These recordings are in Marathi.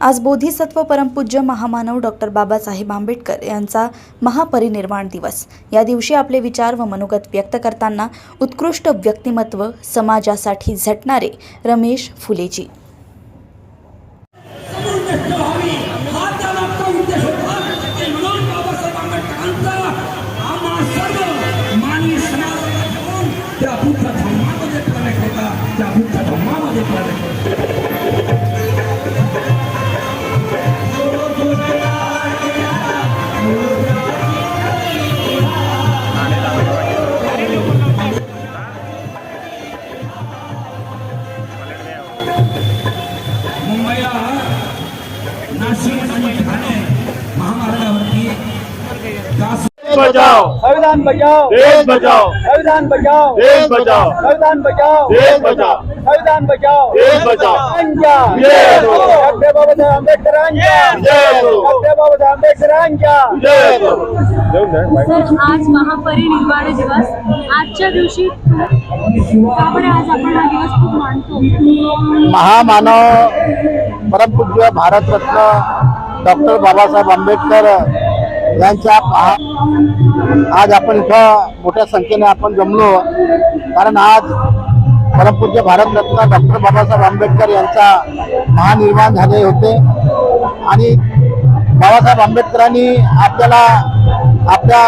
आज बोधिसत्व परमपूज्य महामानव डॉक्टर बाबासाहेब आंबेडकर यांचा महापरिनिर्वाण दिवस. या दिवशी आपले विचार व मनोगत व्यक्त करताना उत्कृष्ट व्यक्तिमत्व समाजासाठी झटणारे रमेश फुलेजी. बचाओ। संविधान बचाओ। देश बचाओ। संविधान बचाओ। देश बचाओ। संविधान बचाओ। देश बचाओ। संविधान बचाओ। देश बचाओ। यांच्या जय हो. डॉक्टर बाबासाहेब आंबेडकरांच्या जय हो. डॉक्टर बाबासाहेब आंबेडकरांच्या हो. आज महापरिनिर्वाण दिवस. आजच्या दिवशी आपण आज आपण हा दिवस खूप मानतो. महामानव परमपूज्य भारतरत्न डॉक्टर बाबासाहेब आंबेडकर यांच्या आज आपण इथं मोठ्या संख्येने आपण जमलो. कारण आज परमपूज्य भारतरत्न डॉक्टर बाबासाहेब आंबेडकर यांचा महानिर्माण झाले होते. आणि बाबासाहेब आंबेडकरांनी आपल्याला आपल्या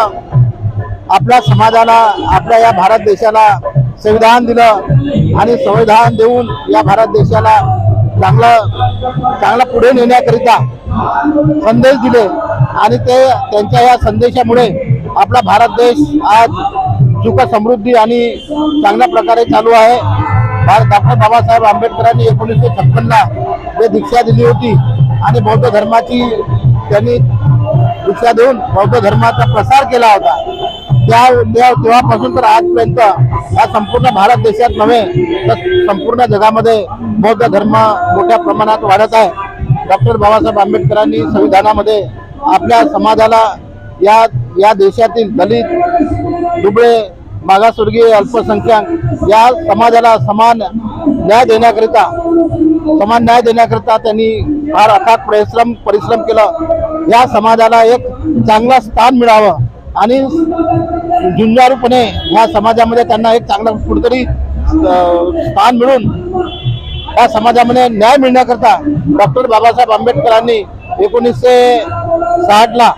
आपल्या समाजाला आपल्या या भारत देशाला संविधान दिलं आणि संविधान देऊन या भारत देशाला चांगलं चांगलं पुढे नेण्याकरिता संदेश दिले. आणि ते त्यांच्या या संदेशामुळे आपला भारत देश आज सुख समृद्धी आणि चांगल्या प्रकारे चालू आहे. भारत डॉक्टर बाबासाहेब आंबेडकरांनी एकोणीसशे छप्पनला जे दीक्षा दिली होती आणि बौद्ध धर्माची त्यांनी दीक्षा देऊन बौद्ध धर्माचा प्रसार केला होता. त्या तेव्हापासून तर आजपर्यंत या संपूर्ण भारत देशात नव्हे तर संपूर्ण जगामध्ये बौद्ध धर्म मोठ्या प्रमाणात वाढत आहे. डॉक्टर बाबासाहेब आंबेडकरांनी संविधानामध्ये आपल्या समाजाला या या देशातील दलित दुबळे मागासवर्गीय अल्पसंख्याक या समाजाला समान न्याय देण्याकरिता समान न्याय देण्याकरिता त्यांनी फार अथात परिश्रम परिश्रम केलं. या समाजाला एक चांगलं स्थान मिळावं आणि झुंजारूपणे या समाजामध्ये त्यांना एक चांगलं कुठेतरी स्थान मिळून या समाजामध्ये न्याय मिळण्याकरता डॉक्टर बाबासाहेब आंबेडकरांनी एकोणीसशे साठला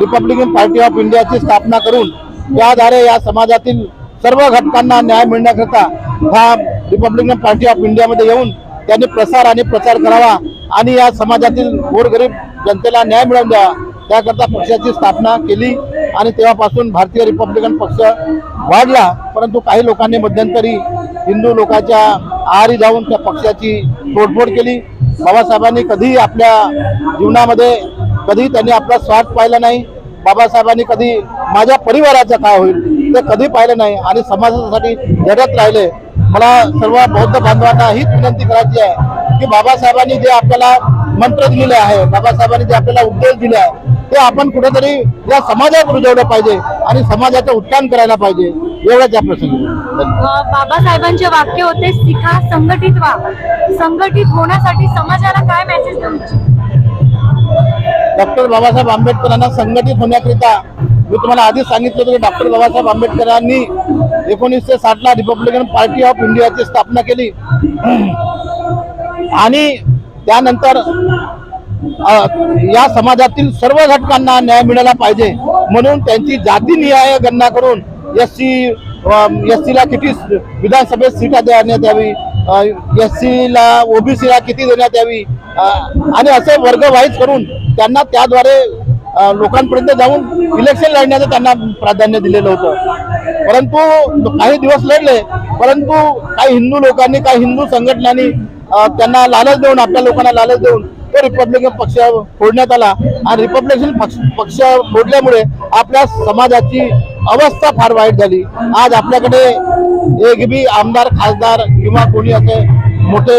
रिपब्लिकन पार्टी ऑफ इंडियाची स्थापना करून त्याद्वारे या समाजातील सर्व घटकांना न्याय मिळण्याकरता ह्या रिपब्लिकन पार्टी ऑफ इंडियामध्ये येऊन त्यांनी प्रसार आणि प्रचार करावा आणि या समाजातील गोरगरीब जनतेला न्याय मिळवून द्यावा त्याकरता पक्षाची स्थापना केली आणि तेव्हापासून भारतीय रिपब्लिकन पक्ष वाढला. परंतु काही लोकांनी मध्यंतरी हिंदू लोकांच्या आहारी जाऊन त्या पक्षाची तोडफोड केली. बाबासाहेबांनी कधीही आपल्या जीवनामध्ये कधी त्यांनी आपला स्वार्थ पाहिला नाही. बाबासाहेबांनी कधी माझ्या परिवाराचं काय होईल ते कधी पाहिलं नाही आणि समाजासाठी लढत राहिले. मला सर्व बौद्ध बांधवांना हीच विनंती करायची आहे की बाबासाहेबांनी जे आपल्याला मंत्र दिलेले आहे बाबासाहेबांनी जे आपल्याला उपदेश दिले आहे ते आपण कुठेतरी या समाजात रुजवलं पाहिजे आणि समाजाचं उत्थान करायला पाहिजे. एवढाच या प्रसंगी. बाबासाहेबांचे वाक्य होते शिका संघटित व्हा. संघटित होण्यासाठी समाजाला काय मेसेज देऊ डॉक्टर बाबासाहेब आंबेडकरांना संघटित होण्याकरिता मी तुम्हाला आधीच सांगितलं होतं की डॉक्टर बाबासाहेब आंबेडकरांनी एकोणीसशे साठला रिपब्लिकन पार्टी ऑफ इंडियाची स्थापना केली. आणि त्यानंतर या समाजातील सर्व घटकांना न्याय मिळाला पाहिजे म्हणून त्यांची जातीनिहाय गणना करून एस सी एस सीला किती विधानसभेत सीटा देण्यात यावी एस सीला ओबीसीला किती देण्यात यावी आणि असे वर्ग वाईज करून त्यांना त्याद्वारे लोकांपर्यंत जाऊन इलेक्शन लढण्याचं त्यांना प्राधान्य दिलेलं होतं. परंतु काही दिवस लढले परंतु काही हिंदू लोकांनी काही हिंदू संघटनांनी त्यांना लालच देऊन आपल्या लोकांना लालच देऊन तो रिपब्लिकन पक्ष फोडण्यात आला. आणि रिपब्लिकन पक्ष पक्ष फोडल्यामुळे आपल्या समाजाची अवस्था फार वाईट झाली. आज आपल्याकडे एक बी आमदार खासदार किंवा कोणी असे मोठे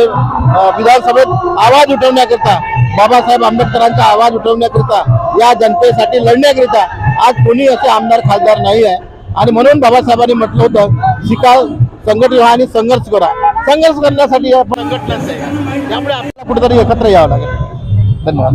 विधानसभेत आवाज उठवण्याकरिता बाबासाहेब आंबेडकरांचा आवाज उठवण्याकरिता या जनतेसाठी लढण्याकरिता आज कोणी असे आमदार खासदार नाही आहे. आणि म्हणून बाबासाहेबांनी म्हटलं होतं शिका संघट व्हा आणि संघर्ष करा. संघर्ष करण्यासाठी या संघटनाच आहे. त्यामुळे आपल्याला कुठेतरी एकत्र यावं लागेल. धन्यवाद.